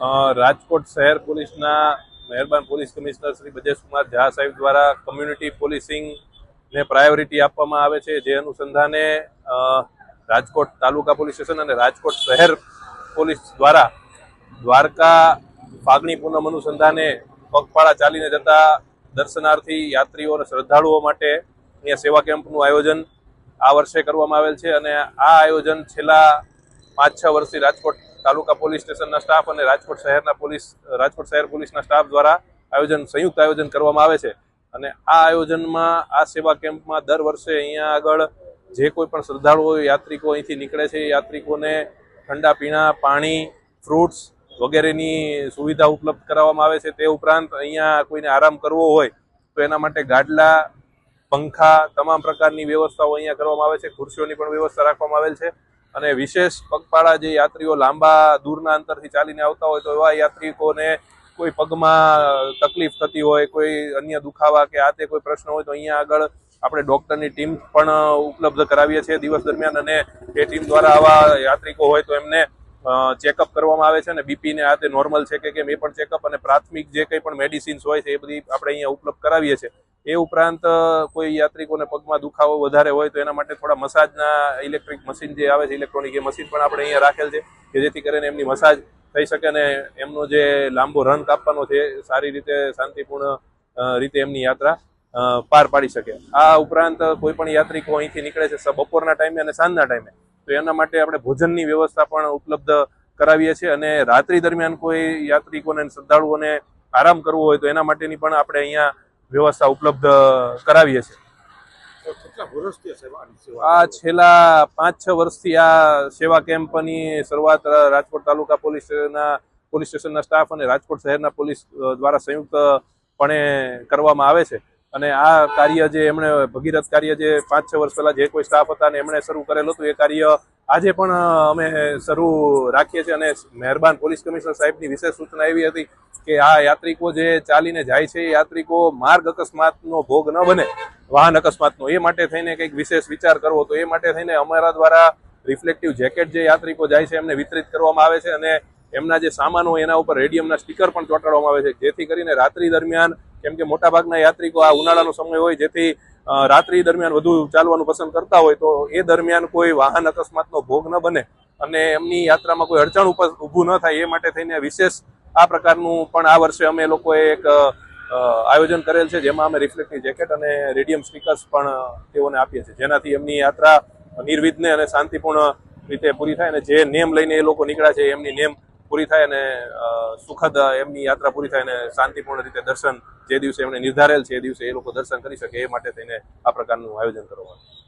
રાજકોટ શહેર પોલીસના મહેરબાન પોલીસ કમિશનર શ્રી બજેશકુમાર ઝા સાહેબ દ્વારા કમ્યુનિટી પોલીસિંગ ને પ્રાયોરિટી આપવામાં આવે છે. જે અનુસંધાને રાજકોટ તાલુકા પોલીસ સ્ટેશન અને રાજકોટ શહેર પોલીસ દ્વારા દ્વારકા ફાગણી પૂનમ અનુસંધાને પગપાળા ચાલીને જતા દર્શનાર્થી યાત્રીઓ અને શ્રદ્ધાળુઓ માટે અહીંયા સેવા કેમ્પનું આયોજન આ વર્ષે કરવામાં આવેલ છે. અને આ આયોજન છેલ્લા પાંચ છ વર્ષથી રાજકોટ તાલુકા પોલીસ સ્ટેશનના સ્ટાફ અને રાજકોટ શહેરના પોલીસ, રાજકોટ શહેર પોલીસના સ્ટાફ દ્વારા આયોજન, સંયુક્ત આયોજન કરવામાં આવે છે. અને આ આયોજનમાં, આ સેવા કેમ્પમાં દર વર્ષે અહીંયા આગળ જે કોઈ પણ શ્રદ્ધાળુઓ, યાત્રિકો અહીંથી નીકળે છે યાત્રિકોને ઠંડા પીણા, પાણી, ફ્રૂટ્સ વગેરેની સુવિધા ઉપલબ્ધ કરાવવામાં આવે છે. તે ઉપરાંત અહીંયા કોઈને આરામ કરવો હોય, તો એના માટે ગાડલા, પંખા, તમામ પ્રકારની વ્યવસ્થાઓ અહીંયા કરવામાં આવે છે. ખુરશીઓની પણ વ્યવસ્થા રાખવામાં આવેલ છે. અને વિશેષ પગપાળા જે યાત્રીઓ લાંબા દૂરના અંતરથી ચાલીને આવતા હોય તો એવા યાત્રિકોને કોઈ પગમાં તકલીફ થતી હોય, કોઈ અન્ય દુખાવા કે આ તે કોઈ પ્રશ્ન હોય તો અહીંયા આગળ આપણે ડોક્ટરની ટીમ પણ ઉપલબ્ધ કરાવીએ છીએ દિવસ દરમિયાન અને એ ટીમ દ્વારા આવા યાત્રિકો હોય તો એમને ચેકઅપ કરવામાં આવે છે અને બીપીને આ તે નોર્મલ છે કે કેમ એ પણ ચેકઅપ અને પ્રાથમિક જે કંઈ પણ મેડિસિન્સ હોય છે એ બધી આપણે અહીંયા ઉપલબ્ધ કરાવીએ છીએ. એ ઉપરાંત કોઈ યાત્રિકોને પગમાં દુખાવો વધારે હોય તો એના માટે થોડા મસાજના ઇલેક્ટ્રિક મશીન જે આવે છે ઇલેક્ટ્રોનિક એ મશીન પણ આપણે અહીંયા રાખેલ છે કે જેથી કરીને એમની મસાજ થઈ શકે અને એમનો જે લાંબો રન કાપવાનો છે સારી રીતે શાંતિપૂર્ણ રીતે એમની યાત્રા પાર પાડી શકે. આ ઉપરાંત કોઈ પણ યાત્રિકો અહીંથી નીકળે છે બપોરના ટાઈમે અને સાંજના ટાઈમે તો એના માટે આપણે ભોજનની વ્યવસ્થા પણ ઉપલબ્ધ કરાવીએ છીએ અને રાત્રિ દરમિયાન કોઈ યાત્રિકોને શ્રદ્ધાળુઓને આરામ કરવો હોય તો એના માટેની પણ આપણે અહીંયા વ્યવસ્થા ઉપલબ્ધ કરાવીએ છીએ. આ છેલ્લા પાંચ છ વર્ષથી આ સેવા કેમ્પની શરૂઆત રાજકોટ તાલુકા પોલીસના પોલીસ સ્ટેશનના સ્ટાફ અને રાજકોટ શહેરના પોલીસ દ્વારા સંયુક્તપણે કરવામાં આવે છે. અને આ કાર્ય જે એમણે, ભગીરથ કાર્ય જે પાંચ, છ વર્ષ પહેલા જે કોઈ સ્ટાફ હતા ને એમણે શરૂ કરેલું હતું, એ કાર્ય આજે પણ અમે શરૂ રાખીએ છીએ અને મહેરબાન પોલીસ કમિશનર સાહેબની વિશેષ સૂચના એવી હતી કે આ યાત્રિકો જે ચાલીને જાય છે, એ યાત્રિકો માર્ગ અકસ્માતનો ભોગ ન બને, વાહન અકસ્માતનો. એ માટે થઈને કંઈક વિશેષ વિચાર કરવો તો એ માટે થઈને અમારા દ્વારા રિફ્લેક્ટિવ જેકેટ જે યાત્રિકો જાય છે, એમને વિતરિત કરવામાં આવે છે અને એમના જે સામાન હોય એના ઉપર રેડિયમના સ્ટીકર પણ ચોંટાડવામાં આવે છે. જેથી કરીને રાત્રિ દરમિયાન કેમ કે મોટાભાગના યાત્રિકો આ ઉનાળાનો સમય હોય જેથી રાત્રિ દરમિયાન વધુ ચાલવાનું પસંદ કરતા હોય, તો એ દરમિયાન કોઈ વાહન અકસ્માતનો ભોગ ન બને અને એમની યાત્રામાં કોઈ અડચણ ઊભું ન થાય, એ માટે થઈને વિશેષ આ પ્રકારનું પણ આ વર્ષે અમે લોકોએ એક આયોજન કરેલ છે, જેમાં અમે રિફ્લેક્ટની જેકેટ અને રેડિયમ સ્ટીકર્સ પણ તેઓને આપીએ છીએ. જેનાથી એમની યાત્રા નિર્વિઘ્ને અને શાંતિપૂર્ણ રીતે પૂરી થાય અને જે નેમ લઈને એ લોકો નીકળ્યા છે, એમની નેમ પૂરી થાય અને સુખદ એમની યાત્રા પૂરી થાય અને શાંતિપૂર્ણ રીતે દર્શન જે દિવસે એમણે નિર્ધારેલ છે, એ દિવસે એ લોકો દર્શન કરી શકે એ માટે તેને આ પ્રકારનું આયોજન કરવામાં આવ્યું.